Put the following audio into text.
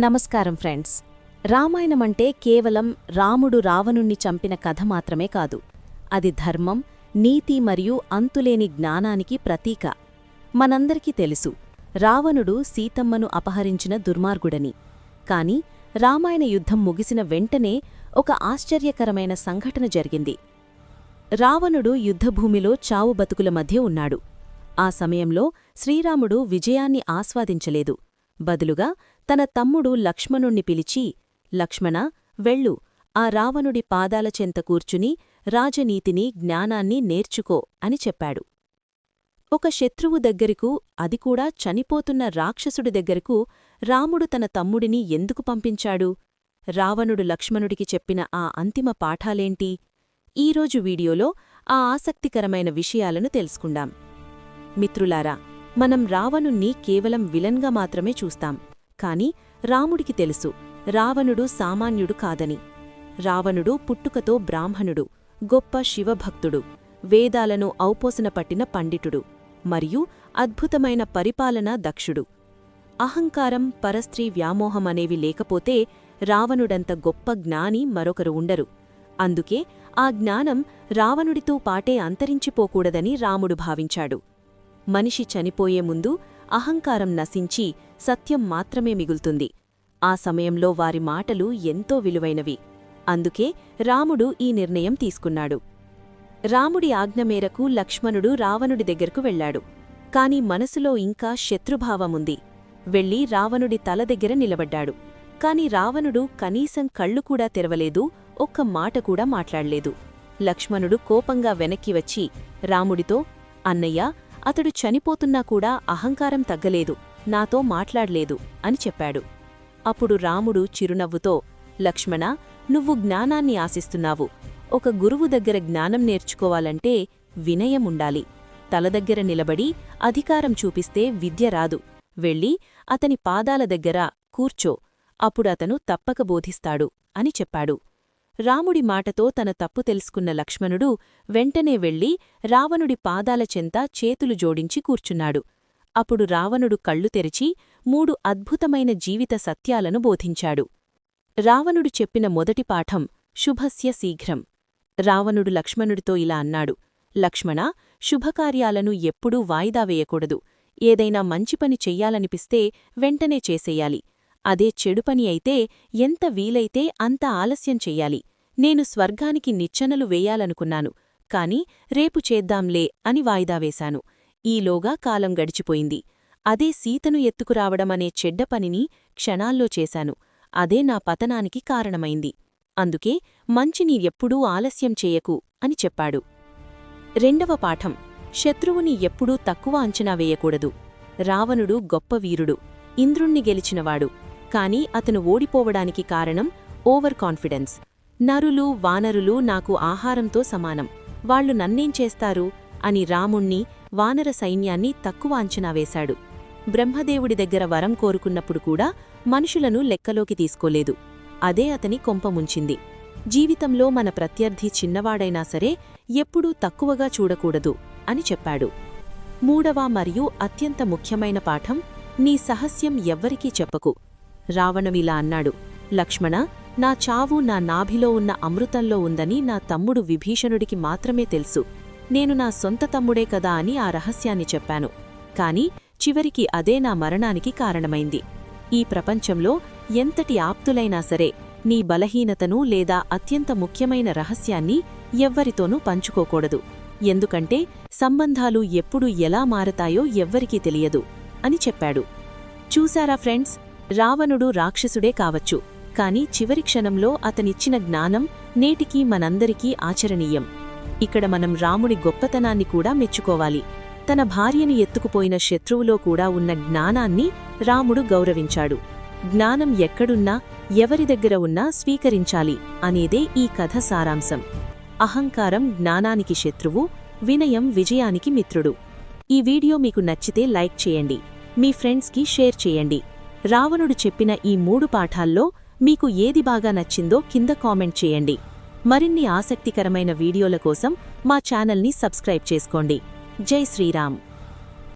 నమస్కారం ఫ్రెండ్స్. రామాయణమంటే కేవలం రాముడు రావణుణ్ణి చంపిన కథ మాత్రమే కాదు. అది ధర్మం నీతి మరియు అంతులేని జ్ఞానానికి ప్రతీక. మనందరికీ తెలుసు రావణుడు సీతమ్మను అపహరించిన దుర్మార్గుడని. కాని రామాయణ యుద్ధం ముగిసిన వెంటనే ఒక ఆశ్చర్యకరమైన సంఘటన జరిగింది. రావణుడు యుద్ధభూమిలో చావు బతుకుల మధ్య ఉన్నాడు. ఆ సమయంలో శ్రీరాముడు విజయాన్ని ఆస్వాదించలేదు. బదులుగా తన తమ్ముడు లక్ష్మణుణ్ణి పిలిచి లక్ష్మణ వెళ్ళు. ఆ రావణుడి పాదాల చెంత కూర్చుని రాజనీతిని జ్ఞానాన్ని నేర్చుకో అని చెప్పాడు. ఒక శత్రువు దగ్గరకు అదికూడా చనిపోతున్న రాక్షసుడి దగ్గరకు రాముడు తన తమ్ముడిని ఎందుకు పంపించాడు? రావణుడు లక్ష్మణుడికి చెప్పిన ఆ అంతిమ పాఠాలేంటి? ఈరోజు వీడియోలో ఆ ఆసక్తికరమైన విషయాలను తెలుసుకుందాం. మిత్రులారా మనం రావణుణ్ణి కేవలం విలన్గా మాత్రమే చూస్తాం. కాని రాముడికి తెలుసు రావణుడు సామాన్యుడు కాదని. రావణుడు పుట్టుకతో బ్రాహ్మణుడు గొప్ప శివభక్తుడు వేదాలను ఔపోసన పట్టిన పండితుడు మరియు అద్భుతమైన పరిపాలనా దక్షుడు. అహంకారం పరస్త్రీ వ్యామోహమనేవి లేకపోతే రావణుడంత గొప్ప జ్ఞాని మరొకరు ఉండరు. అందుకే ఆ జ్ఞానం రావణుడితో పాటే అంతరించిపోకూడదని రాముడు భావించాడు. మనిషి చనిపోయే ముందు అహంకారం నశించి సత్యం మాత్రమే మిగులుతుంది. ఆ సమయంలో వారి మాటలు ఎంతో విలువైనవి. అందుకే రాముడు ఈ నిర్ణయం తీసుకున్నాడు. రాముడి ఆజ్ఞ మేరకు లక్ష్మణుడు రావణుడి దగ్గరకు వెళ్ళాడు కాని మనసులో ఇంకా శత్రుభావముంది. వెళ్ళి రావణుడి తల దగ్గర నిలబడ్డాడు. కాని రావణుడు కనీసం కళ్ళు కూడా తెరవలేదు ఒక్క మాట కూడా మాట్లాడలేదు. లక్ష్మణుడు కోపంగా వెనక్కి వచ్చి రాముడితో అన్నయ్య అతడు చనిపోతున్నా కూడా అహంకారం తగ్గలేదు నాతో మాట్లాడలేదు అని చెప్పాడు. అప్పుడు రాముడు చిరునవ్వుతో లక్ష్మణ నువ్వు జ్ఞానాన్ని ఆశిస్తున్నావు. ఒక గురువు దగ్గర జ్ఞానం నేర్చుకోవాలంటే వినయముండాలి తల దగ్గర నిలబడి అధికారం చూపిస్తే విద్య రాదు. వెళ్ళి అతని పాదాల దగ్గర కూర్చో. అప్పుడు అతను తప్పక బోధిస్తాడు అని చెప్పాడు. రాముడి మాటతో తన తప్పు తెలుసుకున్న లక్ష్మణుడు వెంటనే వెళ్ళి రావణుడి పాదాల చెంత చేతులు జోడించి కూర్చున్నాడు. అప్పుడు రావణుడు కళ్ళు తెరిచి మూడు అద్భుతమైన జీవిత సత్యాలను బోధించాడు. రావణుడు చెప్పిన మొదటి పాఠం శుభస్య శీఘ్రం. రావణుడు లక్ష్మణుడితో ఇలా అన్నాడు లక్ష్మణ శుభకార్యాలను ఎప్పుడూ వాయిదా వేయకూడదు. ఏదైనా మంచి పని చెయ్యాలనిపిస్తే వెంటనే చేసేయాలి. అదే చెడు పని అయితే ఎంత వీలైతే అంత ఆలస్యం చెయ్యాలి. నేను స్వర్గానికి నిచ్చెనలు వేయాలనుకున్నాను కాని రేపు చేద్దాంలే అని వాయిదా వేశాను. ఈలోగా కాలం గడిచిపోయింది. అదే సీతను ఎత్తుకురావడమనే చెడ్డ పనిని క్షణాల్లో చేశాను. అదే నా పతనానికి కారణమైంది. అందుకే మంచిని ఎప్పుడూ ఆలస్యం చేయకు అని చెప్పాడు. రెండవ పాఠం. శత్రువుని ఎప్పుడూ తక్కువ అంచనా వేయకూడదు. రావణుడు గొప్ప వీరుడు. ఇంద్రుణ్ణి గెలిచినవాడు. కాని అతను ఓడిపోవడానికి కారణం ఓవర్ కాన్ఫిడెన్స్. నరులు వానరులు నాకు ఆహారంతో సమానం. వాళ్ళు నన్నేం చేస్తారు? అని రాముణ్ణి వానర సైన్యాన్ని తక్కువ అంచనా వేశాడు. బ్రహ్మదేవుడి దగ్గర వరం కోరుకున్నప్పుడు కూడా మనుషులను లెక్కలోకి తీసుకోలేదు. అదే అతని కొంపముంచింది జీవితంలో మన ప్రత్యర్థి చిన్నవాడైనా సరే ఎప్పుడూ తక్కువగా చూడకూడదు అని చెప్పాడు. మూడవ మరియు అత్యంత ముఖ్యమైన పాఠం నీ సహస్యం ఎవ్వరికీ చెప్పకు. రావణవిలా అన్నాడు. లక్ష్మణ నా చావు నా నాభిలో ఉన్న అమృతంలో ఉందని నా తమ్ముడు విభీషణుడికి మాత్రమే తెలుసు. నేను నా సొంత తమ్ముడే కదా అని ఆ రహస్యాన్ని చెప్పాను. కాని చివరికి అదే నా మరణానికి కారణమైంది. ఈ ప్రపంచంలో ఎంతటి ఆప్తులైనా సరే నీ బలహీనతను లేదా అత్యంత ముఖ్యమైన రహస్యాన్ని ఎవ్వరితోనూ పంచుకోకూడదు. ఎందుకంటే సంబంధాలు ఎప్పుడు ఎలా మారతాయో ఎవ్వరికీ తెలియదు అని చెప్పాడు. చూశారా ఫ్రెండ్స్? రావణుడు రాక్షసుడే కావచ్చు. కాని చివరి క్షణంలో అతనిచ్చిన జ్ఞానం నేటికీ మనందరికీ ఆచరణీయం. ఇక్కడ మనం రాముడి గొప్పతనాన్ని కూడా మెచ్చుకోవాలి. తన భార్యని ఎత్తుకుపోయిన శత్రువులో కూడా ఉన్న జ్ఞానాన్ని రాముడు గౌరవించాడు. జ్ఞానం ఎక్కడున్నా ఎవరి దగ్గర ఉన్నా స్వీకరించాలి అనేదే ఈ కథ సారాంశం. అహంకారం జ్ఞానానికి శత్రువు వినయం విజయానికి మిత్రుడు. ఈ వీడియో మీకు నచ్చితే లైక్ చేయండి. మీ ఫ్రెండ్స్కి షేర్ చేయండి. రావణుడు చెప్పిన ఈ మూడు పాఠాల్లో మీకు ఏది బాగా నచ్చిందో కింద కామెంట్ చేయండి. మరిన్ని ఆసక్తికరమైన వీడియోల కోసం మా ఛానల్ని సబ్స్క్రైబ్ చేసుకోండి. జై శ్రీరామ్.